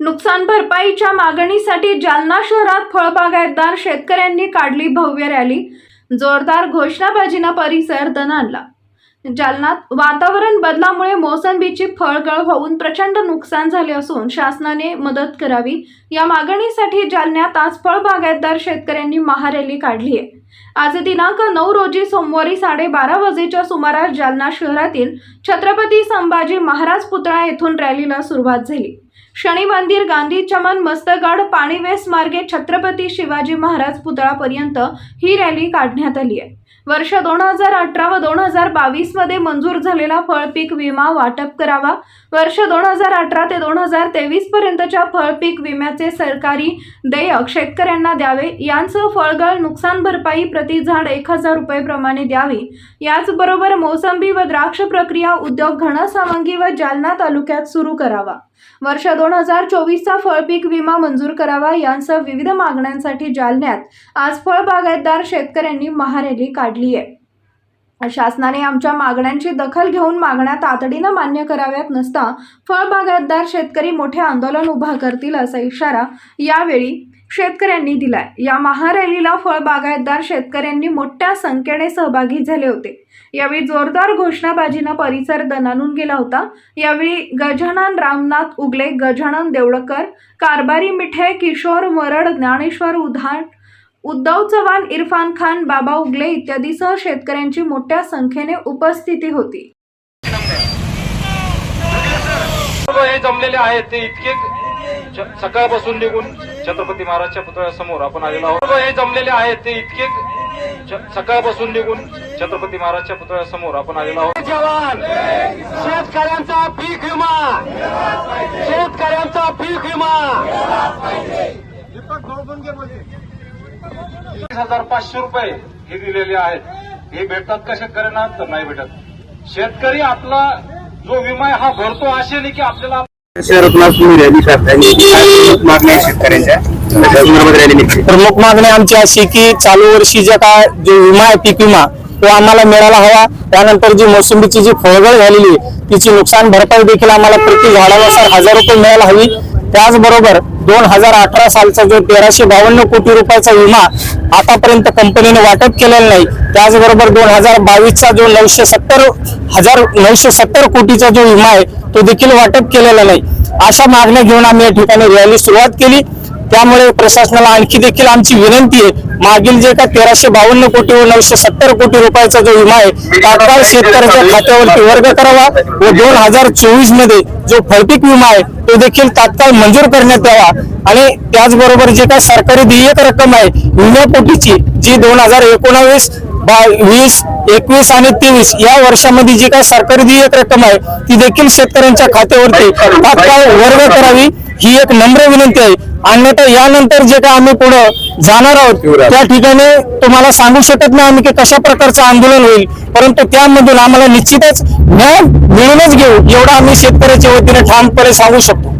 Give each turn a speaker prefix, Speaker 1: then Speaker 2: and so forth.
Speaker 1: नुकसान भरपाईच्या मागणीसाठी जालना शहरात फळबागायतदार शेतकऱ्यांनी काढली भव्य रॅली. जोरदार घोषणाबाजीनं परिसर दणाणला. जालनात वातावरण बदलामुळे मोसंबीची फळगळ होऊन प्रचंड नुकसान झाले असून शासनाने मदत करावी. या मागणीसाठी जालन्यात आज फळबागायतदार शेतकऱ्यांनी महारॅली काढली आहे. आज दिनांक नऊ रोजी सोमवारी साडेबारा वाजेच्या सुमारास जालना शहरातील छत्रपती संभाजी महाराज पुतळा येथून रॅलीला सुरुवात झाली. शनी मंदिर गांधी चमन मस्तगड पाणीवेस मार्गे छत्रपती शिवाजी महाराज पुतळापर्यंत ही रॅली काढण्यात आली आहे. वर्ष दोन हजार अठरा व दोन हजार बावीसमध्ये मंजूर झालेला फळपीक विमा वाटप करावा. वर्ष दोन हजार अठरा ते दोन हजार तेवीस पर्यंतच्या फळपीक विम्याचे सरकारी देयक शेतकऱ्यांना द्यावे. यांचं फळगळ नुकसान भरपाई प्रति झाड एक हजार रुपये प्रमाणे द्यावी. याचबरोबर मोसंबी व द्राक्ष प्रक्रिया उद्योग घनसावंगी व जालना तालुक्यात सुरू करावा. वर्ष दोन हजार चोवीसचा फळपीक विमा मंजूर करावा. यांसह विविध मागण्यांसाठी जालन्यात आज फळबागायतदार शेतकऱ्यांनी महारॅली काढली. आहे शासनाने आमच्या मागण्यांची दखल घेऊन मागण्या तातडीनं मान्य कराव्यात नसता फळबागायतदार शेतकरी मोठे आंदोलन उभा करतील असा इशारा यावेळी शेतकऱ्यांनी दिलाय. या महारॅलीला फळबागायतदार शेतकऱ्यांनी मोठ्या संख्येने सहभागी झाले होते. यावेळी जोरदार घोषणाबाजीनं परिसर दणानून गेला होता. यावेळी गजानन रामनाथ उगले गजानन देवळकर कारबारी मिठे किशोर मरड ज्ञानेश्वर उधाण उद्धव चव्हाण इरफान खान बाबा उगले इत्यादीसह शेतकऱ्यांची मोठ्या संख्येने उपस्थिती होती.
Speaker 2: हे जमलेले आहेत ते इतके सकाळपासून निघून छत्रपती महाराजच्या पुतळ्यासमोर आपण आलेलो आहोत. हे जमलेले आहेत ते इतके सकाळपासून निघून छत्रपती महाराजच्या पुतळ्यासमोर आपण आलेलो आहोत.
Speaker 3: जवान! शेतकऱ्यांचा पीक विमा! शेतकऱ्यांचा पीक विमा!
Speaker 2: वीस हजार पाचशे रुपये हे दिलेले आहेत. हे भेटतात का शेतकऱ्यांना तर नाही भेटत. शेतकरी आपला जो विमा हा भरतो आशेने की आपल्याला
Speaker 4: प्रमुख मागणी आमची अशी की चालू वर्षी जे काय जो विमा आहे पीक विमा तो आम्हाला मिळायला हवा. त्यानंतर जी मोसंबीची जी फळगळ झालेली आहे, तिची नुकसान भरपाई देखील आम्हाला प्रति झाडानुसार हजार रुपये मिळायला हवी. त्याचबरोबर दोन हजार अठरा सालचा जो तेराशे बावन्न कोटी रुपयाचा विमा आतापर्यंत कंपनीने वाटप केलेला नाही त्याचबरोबर दोन हजार बावीसचा जो नऊशे सत्तर हजार नऊशे सत्तर कोटीचा जो विमा आहे तो देखील वाटप केलेला नाही. अशा मागण्या घेऊन आम्ही या ठिकाणी रॅली सुरुवात केली. त्यामुळे प्रशासनाला आणखी देखील आमची विनंती आहे मागील जे का तेराशे बावन्न कोटी व नऊशे सत्तर कोटी रुपयाचा जो विमा आहे तात्काळ शेतकऱ्याच्या खात्यावरती वर्ग करावा व दोन हजार चोवीसमध्ये जो फळपीक विमा आहे तो देखील तात्काळ मंजूर करण्यात यावा. आणि त्याचबरोबर जे काय सरकारी देयक रक्कम आहे विम्यापोटीची जी दोन हजार एकोणावीस वीस एकवीस आणि तेवीस या वर्षामध्ये जी काय सरकारी देयक रक्कम आहे ती देखील शेतकऱ्यांच्या खात्यावरती तात्काळ वर्ग करावी. ही एक नम्र विनंती आहे. अन्यथा यानंतर जे काय आम्ही पुढे जाणार आहोत त्या ठिकाणी तुम्हाला सांगू शकत नाही आम्ही की कशा प्रकारचं आंदोलन होईल. परंतु त्यामधून आम्हाला निश्चितच न्याय मिळूनच घेऊ एवढं आम्ही शेतकऱ्याच्या वतीने ठामपणे सांगू शकतो.